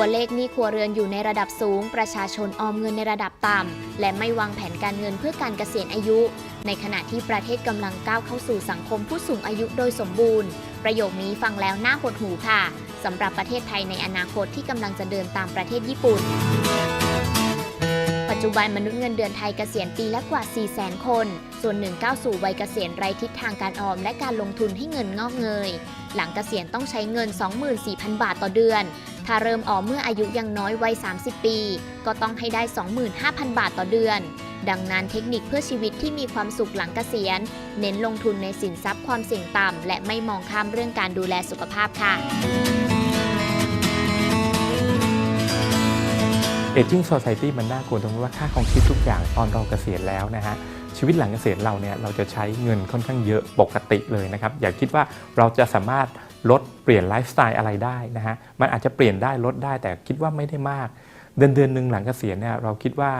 ตัวเลขหนี้ครัวเรือนอยู่ในระดับสูง ประชาชนออมเงินในระดับต่ำ และไม่วางแผนการเงินเพื่อการเกษียณอายุ ในขณะที่ประเทศกำลังก้าวเข้าสู่สังคมผู้สูงอายุโดยสมบูรณ์ ประโยคนี้ฟังแล้วน่าหดหูค่ะสำหรับประเทศไทยในอนาคตที่กำลังจะเดินตามประเทศญี่ปุ่น ปัจจุบันมนุษย์เงินเดือนไทยเกษียณปีละกว่า 4 0 0 0 0 0 คน ส่วนหนึ่งก้าวสู่วัยเกษียณไร้ทิศทางการออมและการลงทุนให้เงินงอกเงย หลังเกษียณต้องใช้เงิน 24,000 บาทต่อเดือน ถ้าเริ่มออมเมื่ออายุยังน้อยวัย 30 ปี ก็ต้องให้ได้ 25,000 บาทต่อเดือน ดังนั้นเทคนิคเพื่อชีวิตที่มีความสุขหลังเกษียณ เน้นลงทุนในสินทรัพย์ความเสี่ยงต่ำและไม่มองข้ามเรื่องการดูแลสุขภาพค่ะ Aging Society มันน่ากลัวตรงที่ว่าค่าของชีพทุกอย่างตอนเราเกษียณแล้วนะฮะชีวิตหลังเกษียณเราเนี่ยเราจะใช้เงินค่อนข้างเยอะปกติเลยนะครับอย่าคิดว่าเราจะสามารถ ลดเปลี่ยนไลฟ์สไตล์อะไรได้นะฮะมันอาจจะเปลี่ยนได้ลดได้แต่คิดว่าไม่ได้มาก เดือนเดือนหนึ่งหลังเกษียณเนี่ยเราคิดว่า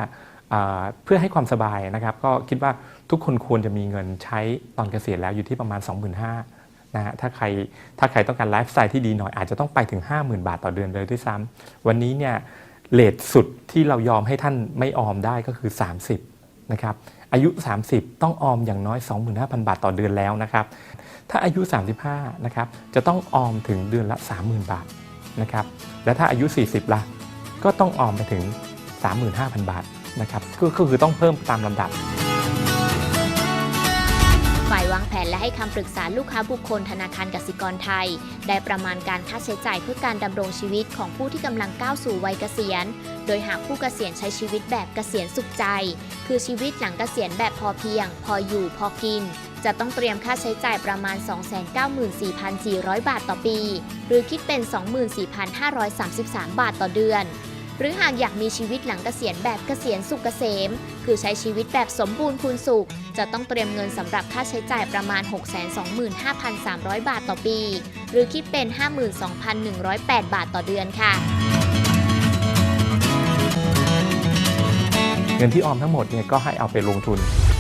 เพื่อให้ความสบายนะครับ ก็คิดว่าทุกคนควรจะมีเงินใช้ตอนเกษียณแล้วอยู่ที่ประมาณ 25,000นะฮะถ้าใครถ้าใครต้องการไลฟ์สไตล์ที่ดีหน่อยอาจจะต้องไปถึง 50,000 บาทต่อเดือนเลยด้วยซ้ำวันนี้เนี่ยเลทสุดที่เรายอมให้ท่านไม่ออมได้ก็คือ 30นะครับ อายุ 30 ต้องออมอย่างน้อย 25,000 บาทต่อเดือนแล้วนะครับ ถ้าอายุ 35 นะครับ จะต้องออมถึงเดือนละ 30,000 บาทนะครับ และถ้าอายุ 40 ละก็ต้องออมไปถึง 35,000 บาทนะครับ ก็ก็คือต้องเพิ่มตามลำดับ ฝ่ายวางแผนและให้คำปรึกษาลูกค้าบุคคลธนาคารกสิกรไทย ได้ประมาณการค่าใช้จ่ายเพื่อการดำรงชีวิตของผู้ที่กำลังก้าวสู่วัยเกษียณ โดยหากผู้เกษียณใช้ชีวิตแบบเกษียณสุขใจ คือชีวิตหลังเกษียณแบบพอเพียง พออยู่พอกิน จะต้องเตรียมค่าใช้จ่ายประมาณ 294,400 บาทต่อปี หรือคิดเป็น 24,533 บาทต่อเดือน หรือหากอยากมีชีวิตหลังเกษียณแบบเกษียณสุขเกษม คือใช้ชีวิตแบบสมบูรณ์คูณสุข จะต้องเตรียมเงินสำหรับค่าใช้จ่ายประมาณ 625,300 บาทต่อปี หรือคิดเป็น 52,108 บาทต่อเดือนค่ะ เงินที่ออมทั้งหมดเนี่ยก็ให้เอาไปลงทุน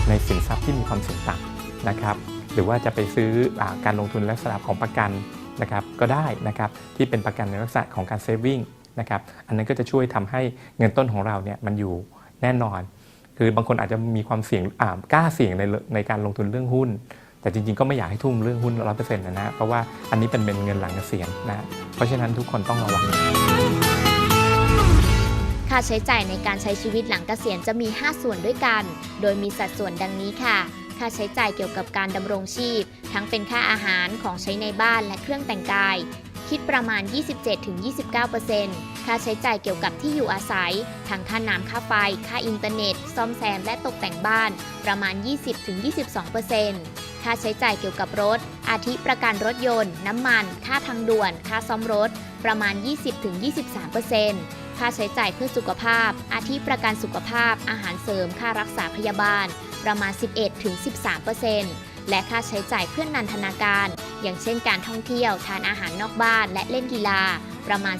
ในสินทรัพย์ที่มีความเสี่ยงต่ำนะครับ หรือว่าจะไปซื้ออาการลงทุนลักษณะของประกันนะครับก็ได้นะครับที่เป็นประกันในลักษณะของการเซฟวิ่งนะครับอันนั้นก็จะช่วยทำให้เงินต้นของเราเนี่ยมันอยู่แน่นอน คือบางคนอาจจะมีความเสี่ยงกล้าเสี่ยงในในการลงทุนเรื่องหุ้น แต่จริงๆก็ไม่อยากให้ทุ่มเรื่องหุ้นร้อยเปอร์เซ็นต์นะนะเพราะว่าอันนี้เป็นเป็นเงินหลังเกษียณนะเพราะฉะนั้นทุกคนต้องระวัง ค่าใช้จ่ายในการใช้ชีวิตหลังเกษียณจะมี 5 ส่วนด้วยกัน โดยมีสัดส่วนดังนี้ค่ะ ค่าใช้จ่ายเกี่ยวกับการดำรงชีพ ทั้งเป็นค่าอาหารของใช้ในบ้านและเครื่องแต่งกาย คิดประมาณ 27-29%ค่าใช้จ่ายเกี่ยวกับที่อยู่อาศัย ทั้งค่าน้ำค่าไฟ ค่าอินเทอร์เน็ต ซ่อมแซมและตกแต่งบ้าน ประมาณ 20-22%ค่าใช้จ่ายเกี่ยวกับรถ อาทิประกันรถยนต์ น้ำมัน ค่าทางด่วน ค่าซ่อมรถ ประมาณ 20-23% ค่าใช้จ่ายเพื่อสุขภาพ อาทิประกันสุขภาพ อาหารเสริม ค่ารักษาพยาบาล ประมาณ 11-13%และค่าใช้จ่ายเพื่อนันทนาการ อย่างเช่นการท่องเที่ยว ทานอาหารนอกบ้าน และเล่นกีฬา ประมาณ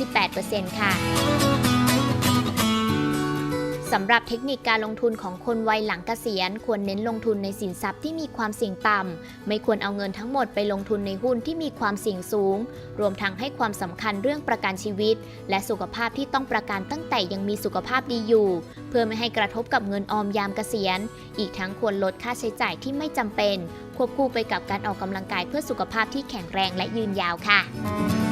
17-18%ค่ะ สำหรับเทคนิคการลงทุนของคนวัยหลังเกษียณ ควรเน้นลงทุนในสินทรัพย์ที่มีความเสี่ยงต่ำ ไม่ควรเอาเงินทั้งหมดไปลงทุนในหุ้นที่มีความเสี่ยงสูง รวมทั้งให้ความสำคัญเรื่องประกันชีวิต และสุขภาพที่ต้องประกันตั้งแต่ยังมีสุขภาพดีอยู่ เพื่อไม่ให้กระทบกับเงินออมยามเกษียณ อีกทั้งควรลดค่าใช้จ่ายที่ไม่จำเป็น ควบคู่ไปกับการออกกำลังกายเพื่อสุขภาพที่แข็งแรงและยืนยาวค่ะ